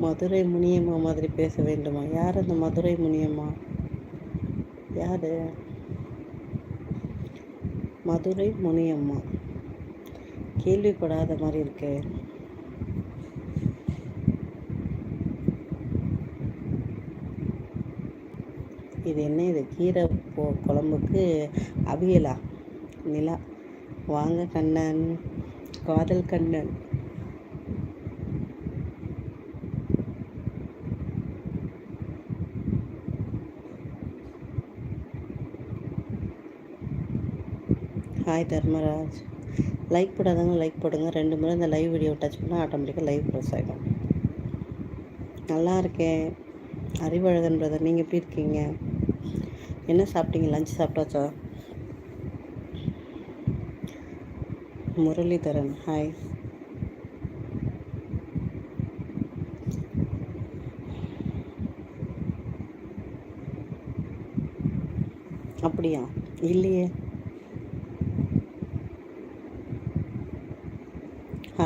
மதுரை முனியம்மா மாதிரி பேச வேண்டுமா? யார் அந்த மதுரை முனியம்மா? யார்? மதுரை முனியம்மா. கேள்விப்படாத மாதிரி இருக்கு. இது என்ன இது? கீரை போ குழம்புக்கு அவியலா? நிலா. வாங்க கண்ணன். காதல் கண்ணன். ஹாய் தர்மராஜ் லைக் போடாதவங்க லைக் போடுங்க. ரெண்டு முறை இந்த லைவ் வீடியோ டச் பண்ணால் ஆட்டோமேட்டிக்காக லைவ் ப்ரெஸ் ஆகிடும் நல்லா இருக்கேன். அறிவழகன் பிரதர் நீங்கள் எப்படி இருக்கீங்க? என்ன சாப்பிட்டீங்க? லஞ்ச் சாப்பிட்டாச்சா? முரளிதரன் ஹாய் அப்படியா? இல்லையே.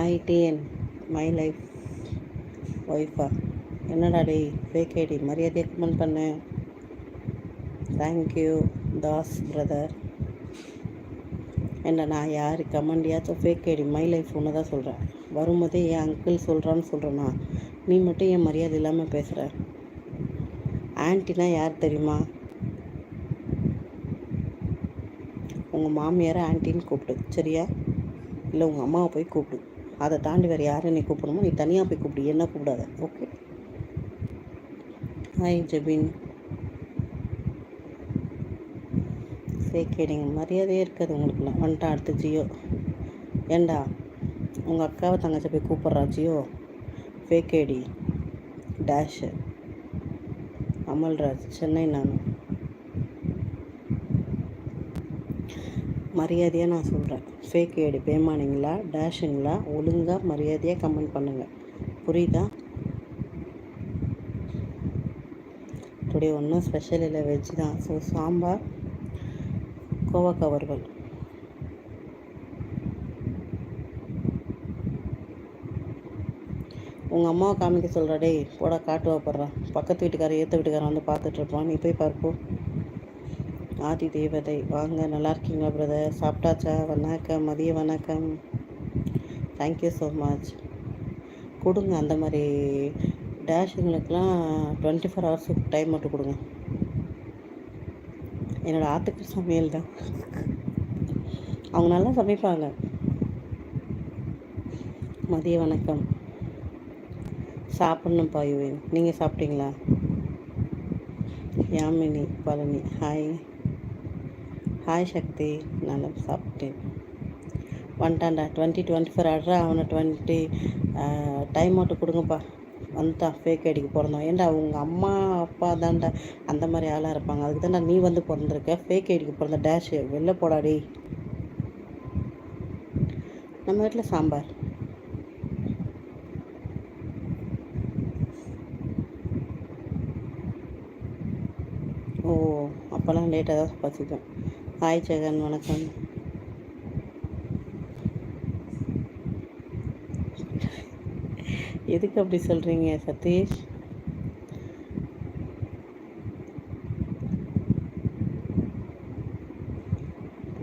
ஐடிஎன் மை லைஃப் ஒய்ஃபா என்னடா டேய் ஃபேக் ஐடி மரியாதையாக கமெண்ட் பண்ணு. தேங்க்யூ தாஸ் பிரதர் என்ன நான் யார் கமெண்டியாச்சும் ஃபேக் ஐடி மை லைஃப் ஒன்று தான் சொல்கிறேன் வரும்போதே என் அங்கிள் சொல்கிறான்னு சொல்கிறேன்னா நீ மட்டும் என் மரியாதை இல்லாமல் பேசுகிற ஆன்ட்டினா யார் தெரியுமா? உங்கள் மாமியாரை ஆன்ட்டின்னு கூப்பிடு சரியா? இல்லை உங்கள் அம்மாவை போய் கூப்பிடு. அதை தாண்டி வேறு யாரும் நீ கூப்பிடணுமோ நீ தனியாக போய் கூப்பிடு என்ன கூப்பிடாத ஓகே ஹாய் ஜெபின் சேக்கேடிங்க மரியாதையே இருக்காது உங்களுக்குலாம் வந்துட்டா அடுத்து ஜியோ. ஏண்டா உங்கள் அக்காவை தங்கச்சி போய் கூப்பிட்றா Jio? Fake dash Amalraj Chennai நான். மரியாதையாக நான் சொல்கிறேன் ஃபேக் ஐடி பேமானிங்களா டேஷுங்களா ஒழுங்காக மரியாதையாக கமெண்ட் பண்ணுங்கள் புரியுதா? டுடே ஒன்றும் ஸ்பெஷல் இல்லை வெஜ் தான் ஸோ சாம்பார் கோவா வறுவல் உங்கள் அம்மாவை காமிக்க சொல்கிறா டேய் போட காட்டுவா போடுறா. பக்கத்து வீட்டுக்காரர் ஏற்ற வீட்டுக்காரன் வந்து பார்த்துட்ருப்பான் நீ போய் பார்ப்போம் ஆதி தேவதை வாங்க நல்லா இருக்கீங்களா பிரதர் சாப்பிட்டாச்சா? வணக்கம் மதிய வணக்கம். தேங்க்யூ ஸோ மச் கொடுங்க அந்த மாதிரி டேஷுங்களுக்கெலாம் டுவெண்ட்டி ஃபோர் ஹவர்ஸ் டைம் மட்டும் கொடுங்க. என்னோடய ஆத்துக்கு சமையல் தான். அவங்க நல்லா சமைப்பாங்க. மதிய வணக்கம். சாப்பிட்ணும் பாயுவேன் நீங்கள் சாப்பிட்டீங்களா? Yamini Palani. Hi hi Sakthi. நல்லா சாப்பிட்டேன். வந்துட்டான்டா. டுவெண்ட்டி டுவெண்ட்டி ஃபோர் ஆடுறா அவனை டுவெண்ட்டி டைம் மட்டும் கொடுங்கப்பா. வந்துட்டான் ஃபேக் ஐடிக்கு பிறந்தோம். ஏன்டா உங்கள் அம்மா அப்பா தான்டா. அந்த மாதிரி ஆளாக இருப்பாங்க. அதுக்கு தான்டா நீ வந்து பிறந்திருக்க. ஃபேக் ஐடிக்கு பிறந்த டேஷு வெளில போடாடி. நம்ம வீட்டில் சாம்பார். ஓ அப்போல்லாம் லேட்டாக தான் பசிக்கும். ஹாய் ஜெகன் வணக்கம். எதுக்கு அப்படி சொல்கிறீங்க சதீஷ்?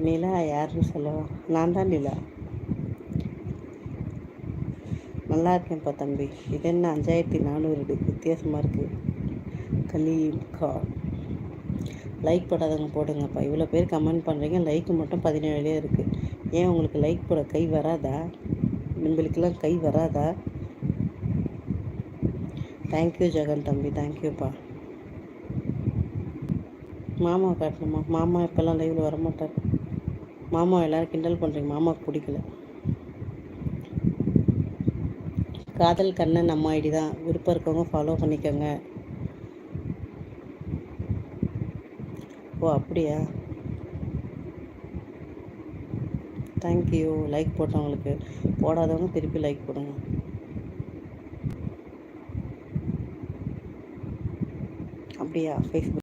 நிலா யாருன்னு சொல்லவா? நான் தான் நிலா நல்லா இருக்கேன்ப்பா தம்பி. இது என்ன அஞ்சாயிரத்தி நானூறு வித்தியாசமாக இருக்குது கலீம் கார் லைக் போடாதவங்க போடுங்கப்பா. இவ்வளோ பேர் கமெண்ட் பண்ணுறீங்க லைக்கு மட்டும் பதினேழுலேயே இருக்குது ஏன் உங்களுக்கு லைக் போட கை வராதா? உங்களுக்கெல்லாம் கை வராதா? தேங்க்யூ ஜெகன் தம்பி. தேங்க்யூப்பா மாமா காட்டணுமா? மாமா இப்போல்லாம் லைவில் வரமாட்டார். மாமா எல்லோரும் கிண்டல் பண்ணுறீங்க மாமாவுக்கு பிடிக்கல. காதல் கண்ணன் நம்ம ஐடி தான். விருப்பம் இருக்கவங்க ஃபாலோ பண்ணிக்கோங்க. ஓ அப்படியா? Thank you like போட்டவங்களுக்கு. போடாதவங்க திருப்பி லைக் போடுங்க. அப்படியா? ஃபேஸ்புக்